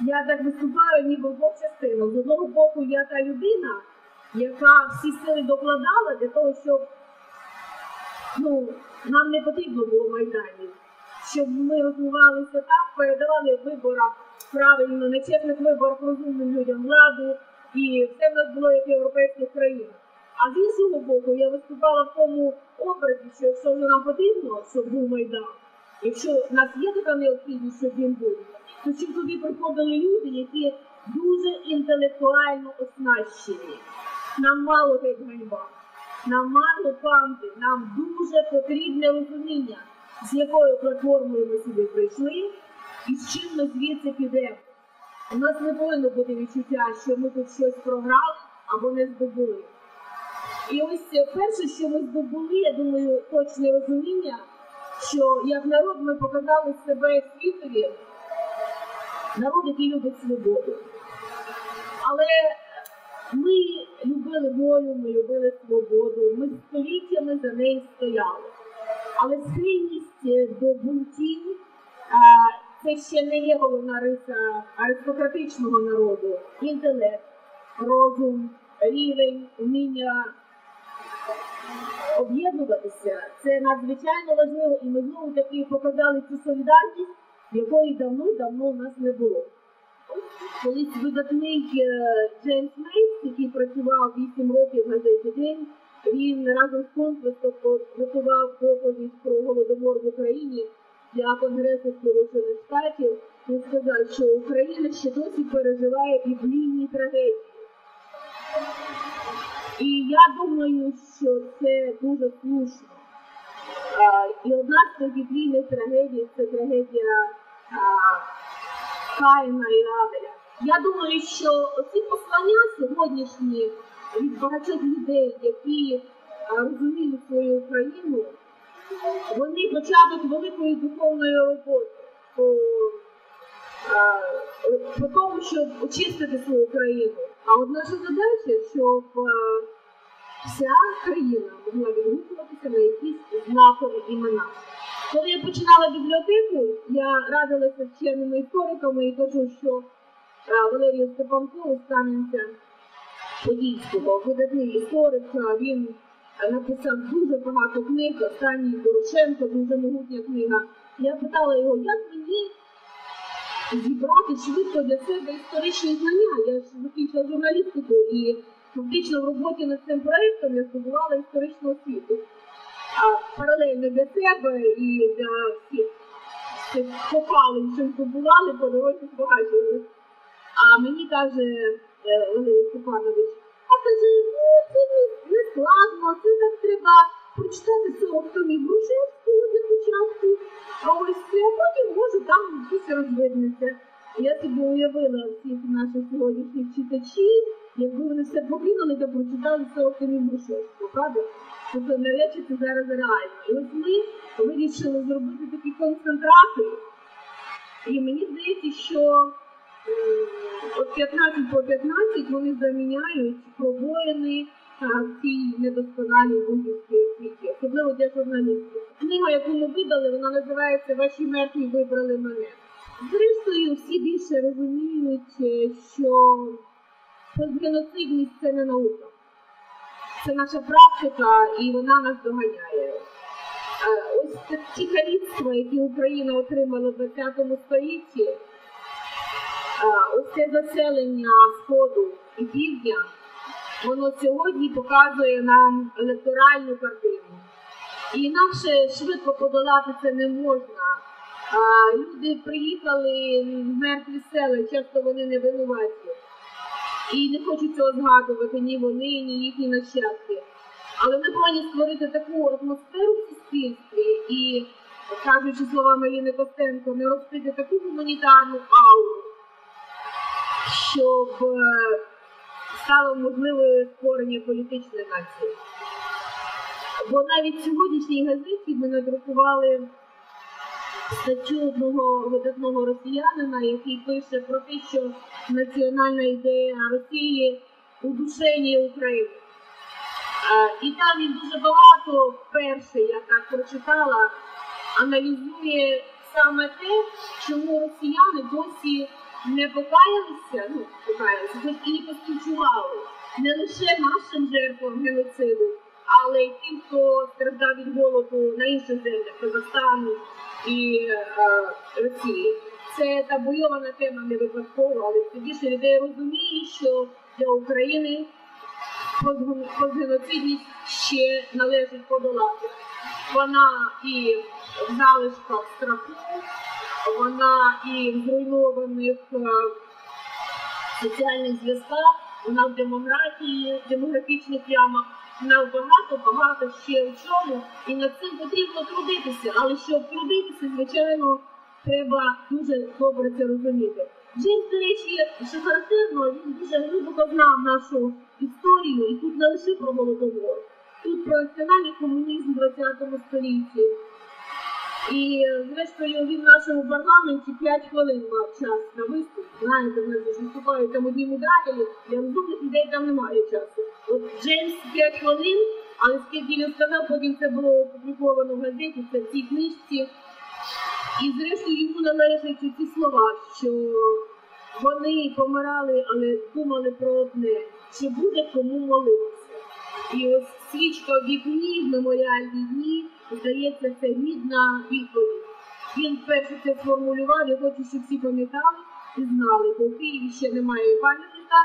Я так виступаю ніби в двох частинах. З одного боку, я та людина, яка всі сили докладала для того, щоб ну, нам не потрібно було майданів, щоб ми розвивалися так, передавали в виборах правильно, на чесних виборах розумним людям владу, і все в нас було як європейських країнах. А з іншого боку, я виступала в тому образі, що якщо нам потрібно, щоб був майдан, якщо в нас є така необхідність, щоб він був, то щоб туди приходили люди, які дуже інтелектуально оснащені. Нам мало геть ганьба, нам мало панти, нам дуже потрібне розуміння, з якою платформою ми сюди прийшли і з чим ми звідси підемо. У нас не повинно бути відчуття, що ми тут щось програли або не здобули. І ось перше, що ми здобули, я думаю, точне розуміння, що як народ ми показали себе світові, народ, який любить свободу. Але ми любили волю, ми любили свободу, ми століттями за неї стояли. Але схильність до бунтів це ще не є головна риса аристократичного народу. Інтелект, розум, рівень, вміння об'єднуватися це надзвичайно важливо, і ми знову таки показали цю солідарність, якої давно-давно у нас не було. Колись видатний Джеймс Мейс, який працював 8 років в газеті День, він разом з конкурсом готував доповідь про голодомор в Україні для Конгресу Сполучених Штатів. Він сказав, що Україна ще досі переживає біблійні трагедії. І я думаю, що це дуже слушно. А, і одна з цих біблійних трагедій це трагедія а, Каїна і Авеля. Я думаю, що ці послання сьогоднішні від багатьох людей, які розуміють свою Україну, вони початок великої духовної роботи по, по тому, щоб очистити свою країну. А от наша задача, щоб вся країна могла відгукуватися на якісь знакові імена. Коли я починала бібліотеку, я радилася з вченими істориками і кажу, що а, Валерій Степанко Кам'янця Подільського, видатний історик, він написав дуже багато книг, останній Дорошенко, дуже могутня книга. Я питала його, як мені зібрати швидко для себе історичні знання. Я ж закінчила журналістику і фактично в роботі над цим проєктом я здобувала історичну освіту. Паралельно для себе і для всіх цих попалень, що здобували по дорозі збагачували. А мені каже Валерій Степанович, а каже, ну це не, складно, це так треба прочитати 40 томів Грушевського сьогоднішніх читачів, якби вони все покинули та прочитали 40 томів Грушевського, правда? Тобто навряд чи це зараз реально. І ось ми вирішили зробити такі концентрати, і мені здається, що от 15 по 15 вони заміняють пробоїни в цій недосконалій будівській освіті, особливо для журналістів. Книга, яку ми видали, вона називається Ваші мертві вибрали мене. Зрештою, всі більше розуміють, що постгеноцидність це не наука. Це наша практика, і вона нас доганяє. Ось ті каліцтва, які Україна отримала в 20 столітті, ось це заселення Сходу і Півдня, воно сьогодні показує нам електоральну картину. І інакше швидко подолати це не можна. Люди приїхали в мертві села, часто вони не винуваті. І не хочуть цього згадувати ні вони, ні їхні нащадки. Але ми повинні створити таку атмосферу в суспільстві і, кажучи словами Ліни Костенко, не розпити таку гуманітарну ауру, щоб стало можливою створення політичної нації. Бо навіть сьогоднішній газеті ми надрукували статтю одного видатного росіянина, який пише про те, що національна ідея Росії удушення України. І там він дуже багато, вперше, я так прочитала, аналізує саме те, чому росіяни досі не покаялися, ну, покаялися, і не поспівчували не лише нашим жертвам геноциду, але й тим, хто страждав від голоду на інших землях Казахстану і е, Росії. Це табуйована тема не випадково, але все людей розуміє, що для України постген- постгеноцидність ще належить подолати. Вона і в залишках страху, вона і в зруйнованих е, соціальних зв'язках, вона в демографії, демографічних ямах, вона в багато-багато ще у чому. І над цим потрібно трудитися. Але щоб трудитися, звичайно, треба дуже добре це розуміти. Джеймс, до речі, що характерно, він дуже глибоко знав нашу історію, і тут не лише про голодомор, тут про національний комунізм в 20 столітті. І зрештою він в нашому парламенті 5 хвилин мав час на виступ. Знаєте, в нас виступають там одні медалі, для розумних людей там немає часу. От Джеймс 5 хвилин, але скільки він сказав, потім це було опубліковано в газеті, це в цій книжці. І зрештою йому належать ці слова, що вони помирали, але думали про одне, чи буде кому молитися. І ось свічка в вікні в меморіальні дні, здається, це гідна відповідь. Він перше це сформулював, я хочу, щоб всі пам'ятали і знали, бо в Києві ще немає пам'ятника,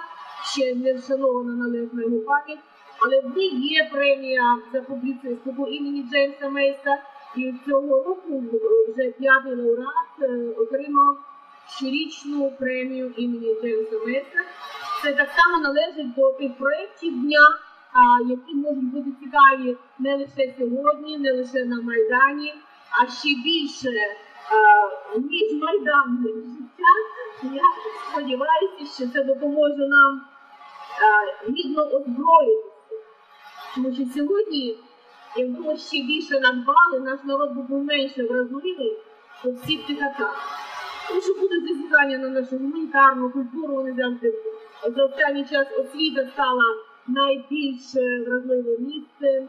ще не вшанована належна його пам'ять, але в них є премія за публіцистику імені Джеймса Мейса, і цього року вже п'ятий лауреат е, отримав щорічну премію імені Джеймса Мейса. Це так само належить до тих проєктів дня, які можуть бути цікаві не лише сьогодні, не лише на Майдані, а ще більше ніж майданне життя. Я сподіваюся, що це допоможе нам гідно озброїтися. Тому що сьогодні, якби ще більше надбали, наш народ був менше вразливий до всіх цих атак. Тому що буде зазіхання на нашу гуманітарну культуру, вони завжди за останній час освіта стала найбільш вразливе місце.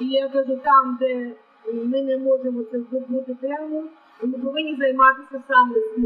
І я кажу, там, де ми не можемо це здобути прямо, ми повинні займатися саме з